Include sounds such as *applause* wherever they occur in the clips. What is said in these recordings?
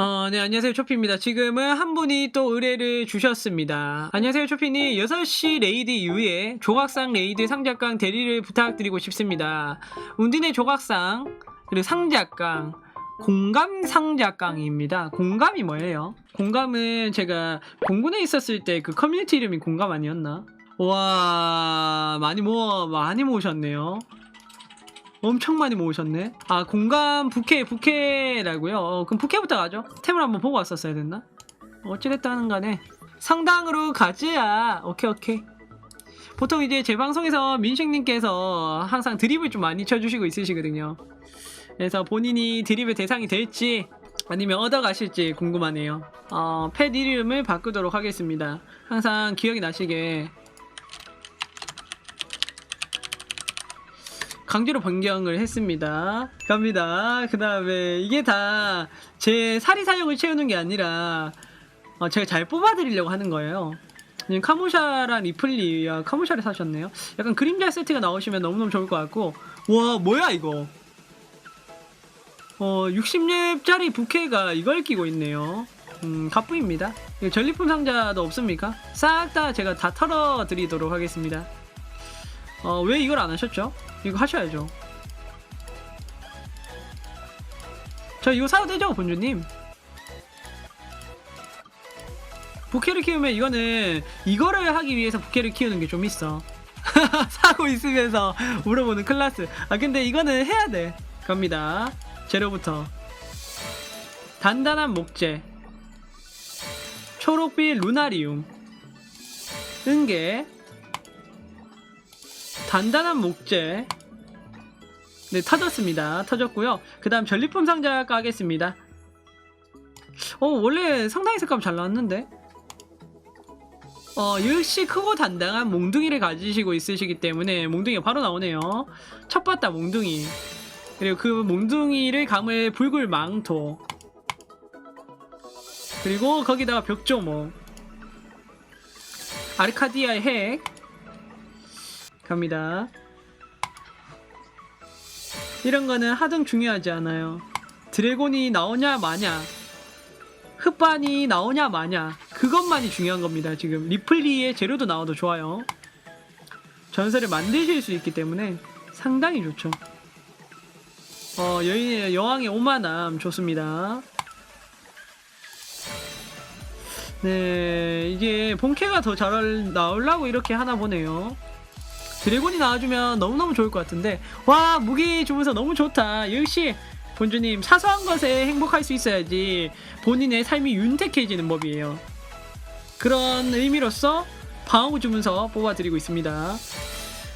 어, 네, 안녕하세요. 초피입니다. 지금은 한 분이 또 의뢰를 주셨습니다. 안녕하세요. 초피님. 6시 레이드 이후에 조각상 레이드 상작강 대리를 부탁드리고 싶습니다. 운딘의 조각상, 그리고 상작강, 공감 상작강입니다. 공감이 뭐예요? 공감은 제가 공군에 있었을 때 그 커뮤니티 이름이 공감 아니었나? 와, 많이 모아, 많이 모으셨네요. 엄청 많이 모으셨네. 아 공감 부캐 부캐라고요. 어, 그럼 부캐부터 가죠. 템을 한번 보고 왔었어야 됐나? 어찌됐다는 간에 상당으로 가지야. 오케이 오케이. 보통 이제 제 방송에서 민식님께서 항상 드립을 좀 많이 쳐주시고 있으시거든요. 그래서 본인이 드립의 대상이 될지 아니면 얻어가실지 궁금하네요. 어, 펫 이름을 바꾸도록 하겠습니다. 항상 기억이 나시게 강제로 변경을 했습니다. 갑니다. 그 다음에 이게 다 제 사리 사용을 채우는 게 아니라 어, 제가 잘 뽑아드리려고 하는 거예요. 카모샤랑 리플리야 카모샤를 사셨네요. 약간 그림자 세트가 나오시면 너무너무 좋을 것 같고 와 뭐야 이거 어 60렙짜리 부캐가 이걸 끼고 있네요. 음 가뿐입니다. 이거 전리품 상자도 없습니까? 싹 다 제가 다 털어드리도록 하겠습니다. 어 왜 이걸 안 하셨죠? 이거 하셔야죠. 저 이거 사도 되죠, 본주님? 부캐를 키우면 이거는 이거를 하기 위해서 부캐를 키우는 게 좀 있어. *laughs* 사고 있으면서 물어보는 클라스. 아 근데 이거는 해야 돼. 갑니다. 재료부터 단단한 목재, 초록빛 루나리움, 은계, 단단한 목재. 네, 터졌습니다. 터졌고요. 그 다음 전리품 상자 까겠습니다. 어, 원래 상당히 색감 잘 나왔는데? 어, 역시 크고 단단한 몽둥이를 가지시고 있으시기 때문에 몽둥이가 바로 나오네요. 첫 봤다 몽둥이. 그리고 그 몽둥이를 감을 붉을 망토. 그리고 거기다가 벽조목. 아르카디아의 핵. 갑니다. 이런 거는 하등 중요하지 않아요. 드래곤이 나오냐 마냐, 흑반이 나오냐 마냐, 그것만이 중요한 겁니다. 지금 리플리의 재료도 나와도 좋아요. 전설을 만드실 수 있기 때문에 상당히 좋죠. 어, 여인의 여왕의 오만함 좋습니다. 네, 이게 본캐가 더 잘 나오려고 이렇게 하나 보네요. 드래곤이 나와주면 너무너무 좋을 것 같은데. 와 무기 주문서 너무 좋다. 역시 본주님 사소한 것에 행복할 수 있어야지 본인의 삶이 윤택해지는 법이에요. 그런 의미로서 방어구 주문서 뽑아드리고 있습니다.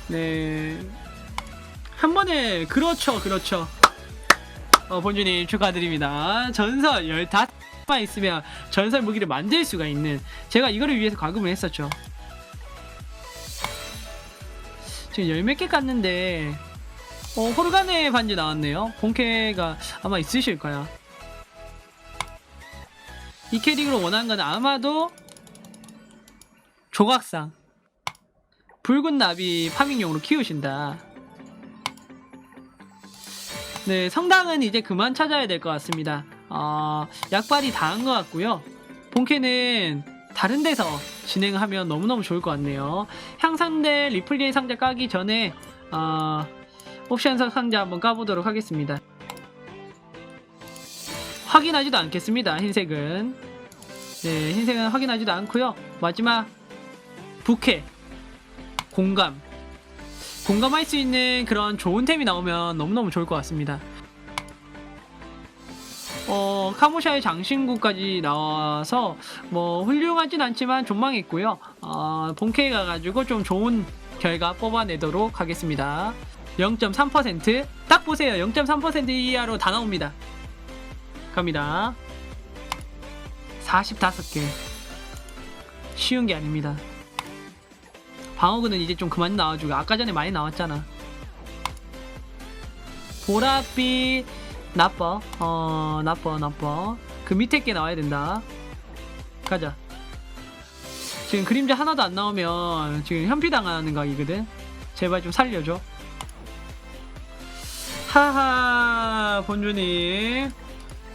네한 번에 그렇죠 그렇죠. 어, 본주님 축하드립니다. 전설 15만 있으면 전설 무기를 만들 수가 있는 제가 이거를 위해서 과금을 했었죠 지금 열몇 개 깠는데 어, 호르간의 반지 나왔네요. 본캐가 아마 있으실 거야. 이 캐릭으로 원하는 건 아마도 조각상 붉은 나비 파밍용으로 키우신다. 네, 성당은 이제 그만 찾아야 될 것 같습니다. 어, 약발이 다한 것 같고요. 본캐는 다른 데서 진행하면 너무너무 좋을 것 같네요. 향상대 리플리의 상자 까기 전에 어, 옵션 상자 한번 까보도록 하겠습니다. 확인하지도 않겠습니다. 흰색은 네 흰색은 확인하지도 않고요. 마지막 부캐 공감 공감할 수 있는 그런 좋은 템이 나오면 너무너무 좋을 것 같습니다. 어, 카모샤의 장신구까지 나와서 뭐 훌륭하진 않지만 존망했고요. 어, 본캐 가가지고 좀 좋은 결과 뽑아내도록 하겠습니다. 0.3%딱 보세요. 0.3% 이하로 다 나옵니다. 갑니다. 45개. 쉬운 게 아닙니다. 방어구는 이제 좀 그만 나와주고 아까 전에 많이 나왔잖아. 보랏빛 나빠. 어 나빠 나빠. 그 밑에 게 나와야 된다. 가자. 지금 그림자 하나도 안 나오면 지금 현피당하는 각이거든. 제발 좀 살려줘. 하하 본주님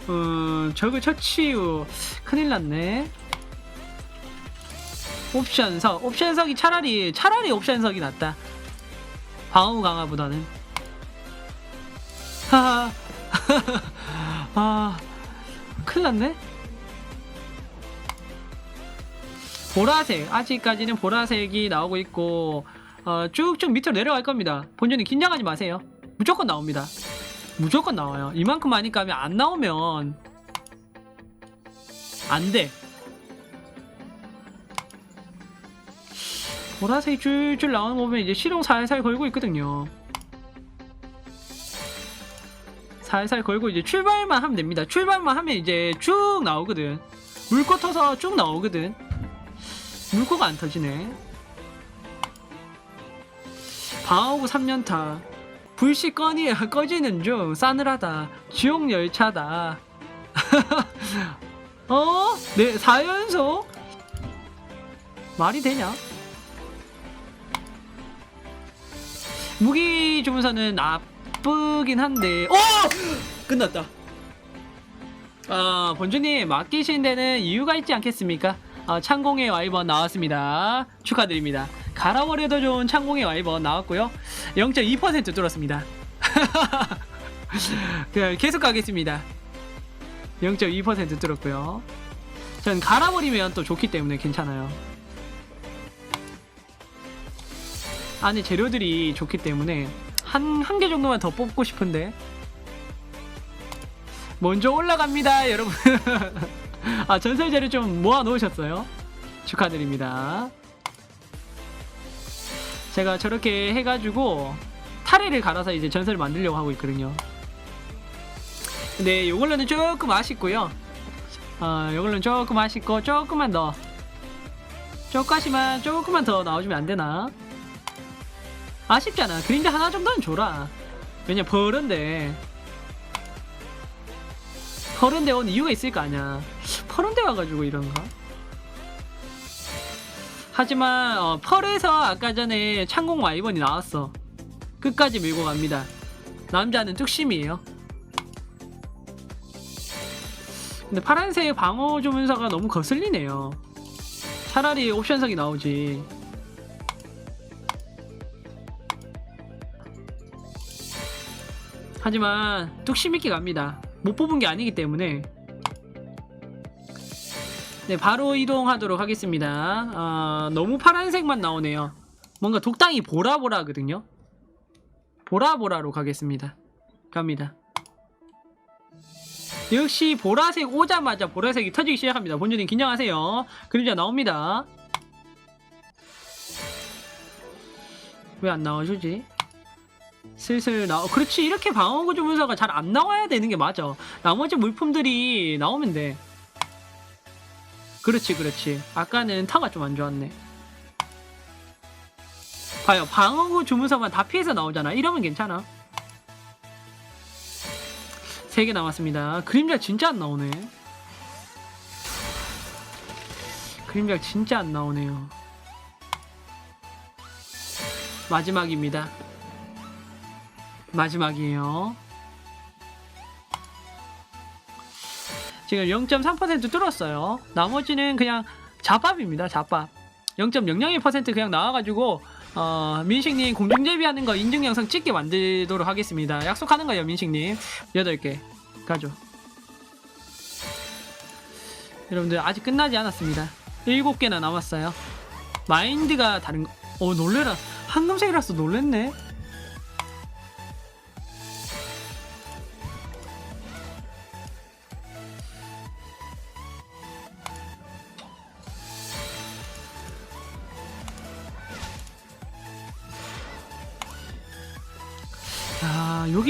어, 저그 처치유. 큰일 났네. 옵션석, 옵션석이 차라리 차라리 옵션석이 낫다. 방어구 강화보다는. 하하. *laughs* 아, 큰일 났네. 보라색 아직까지는 보라색이 나오고 있고 어, 쭉쭉 밑으로 내려갈 겁니다. 본전이 긴장하지 마세요. 무조건 나옵니다. 무조건 나와요. 이만큼 까면 안 나오면 안 돼. 보라색이 줄줄 나오는 거 보면 이제 시동 살살 걸고 있거든요. 살살 걸고 이제 출발만 하면 됩니다. 출발만 하면 이제 쭉 나오거든. 물고 터서 쭉 나오거든. 물고가 안 터지네. 방어구 3년타. 불씨 꺼니, *laughs* 꺼지는 중 싸늘하다. 지옥 열차다. *laughs* 어? 네, 4연속? 말이 되냐? 무기 주문서는 나쁘긴 한데, 어! 끝났다. 아, 본주님, 맡기신 데는 이유가 있지 않겠습니까? 아, 창공의 와이번 나왔습니다. 축하드립니다. 갈아버려도 좋은 창공의 와이번 나왔고요. 0.2% 뚫었습니다. *laughs* 그, 계속 가겠습니다. 0.2% 뚫었고요. 전 갈아버리면 또 좋기 때문에 괜찮아요. 안에 재료들이 좋기 때문에 한, 한 개 정도만 더 뽑고 싶은데. 먼저 올라갑니다, 여러분. *laughs* 아, 전설 재료 좀 모아 놓으셨어요? 축하드립니다. 제가 저렇게 해가지고 타레를 갈아서 이제 전설을 만들려고 하고 있거든요. 근데 요걸로는 조금 아쉽고요. 어, 요걸로는 조금 아쉽고 조금만 더 조금만 조금만 더 나와주면 안 되나? 아쉽잖아. 그림자 하나 정도는 줘라. 왜냐 버른데 퍼른데 온 이유가 있을 거 아니야. 퍼른데 와가지고 이런가? 하지만 어, 펄에서 아까 전에 창공 와이번이 나왔어. 끝까지 밀고 갑니다. 남자는 뚝심이에요. 근데 파란색 방어 주문서가 너무 거슬리네요. 차라리 옵션석이 나오지. 하지만 뚝심 있게 갑니다. 못 뽑은 게 아니기 때문에 네 바로 이동하도록 하겠습니다. 아, 너무 파란색만 나오네요. 뭔가 독당이 보라보라거든요. 보라보라로 가겠습니다. 갑니다. 역시 보라색 오자마자 보라색이 터지기 시작합니다. 본주님 긴장하세요. 그림자 나옵니다. 왜 안 나와주지? 슬슬 나 그렇지. 이렇게 방어구 주문서가 잘 안 나와야 되는 게 맞아. 나머지 물품들이 나오면 돼. 그렇지 그렇지. 아까는 타가 좀 안 좋았네. 봐요. 방어구 주문서만 다 피해서 나오잖아. 이러면 괜찮아. 3개 남았습니다. 그림자 진짜 안 나오네. 그림자 진짜 안 나오네요. 마지막입니다 마지막이에요. 지금 0.3% 뚫었어요. 나머지는 그냥 잡밥입니다. 잡밥. 0.001% 그냥 나와가지고 어, 민식님 공중제비하는 거 인증 영상 찍게 만들도록 하겠습니다. 약속하는 거예요, 민식님. 8개 가죠. 여러분들 아직 끝나지 않았습니다. 7개나 남았어요. 마인드가 다른 거. 어 놀래라. 황금색이라서 놀랬네.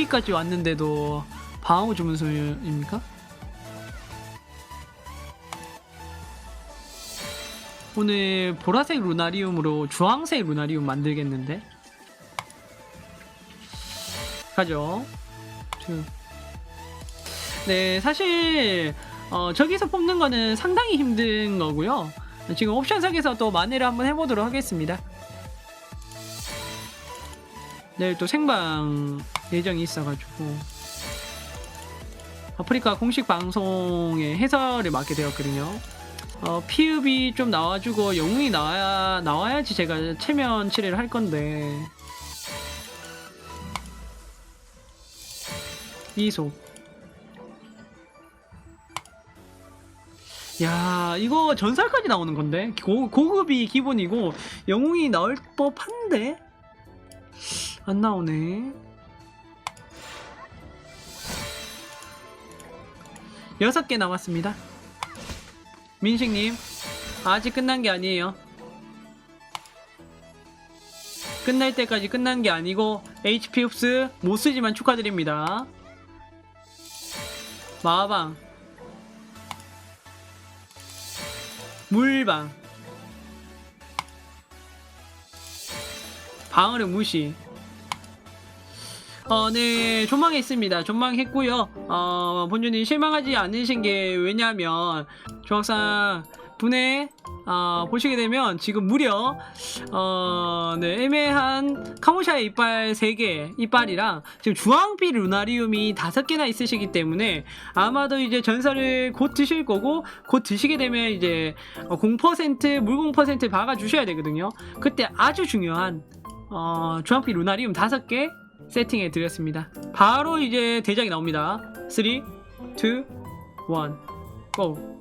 여기까지 왔는데도 방어 주문서입니까? 오늘 보라색 루나리움으로 주황색 루나리움 만들겠는데? 가죠. 두. 네, 사실 어, 저기서 뽑는 거는 상당히 힘든 거고요. 지금 옵션석에서 또 만회를 한번 해보도록 하겠습니다. 내일 또 생방 예정이 있어가지고 아프리카 공식 방송의 해설을 맡게 되었거든요. 어, 피읍이 좀 나와주고 영웅이 나와야 나와야지 제가 체면 치레를 할 건데. 이속. 야 이거 전설까지 나오는 건데? 고, 고급이 기본이고 영웅이 나올 법한데 안 나오네. 여섯 개 남았습니다. 민식님 아직 끝난 게 아니에요. 끝날 때까지 끝난 게 아니고 HP 흡수 못 쓰지만 축하드립니다. 마방. 물방. 방어를 무시 어, 네, 전망했습니다. 전망했고요. 어, 본주님 실망하지 않으신 게 왜냐면 조각상 분해 어, 보시게 되면 지금 무려 어, 네, 애매한 카모샤의 이빨 3개 이빨이랑 지금 주황빛 루나리움이 5개나 있으시기 때문에 아마도 이제 전설을 곧 드실 거고 곧 드시게 되면 이제 어, 0% 물공 퍼센트 박아 주셔야 되거든요. 그때 아주 중요한 어, 주황빛 루나리움 5개 세팅해 드렸습니다. 바로 이제 대작이 나옵니다. 3, 2, 1, 고!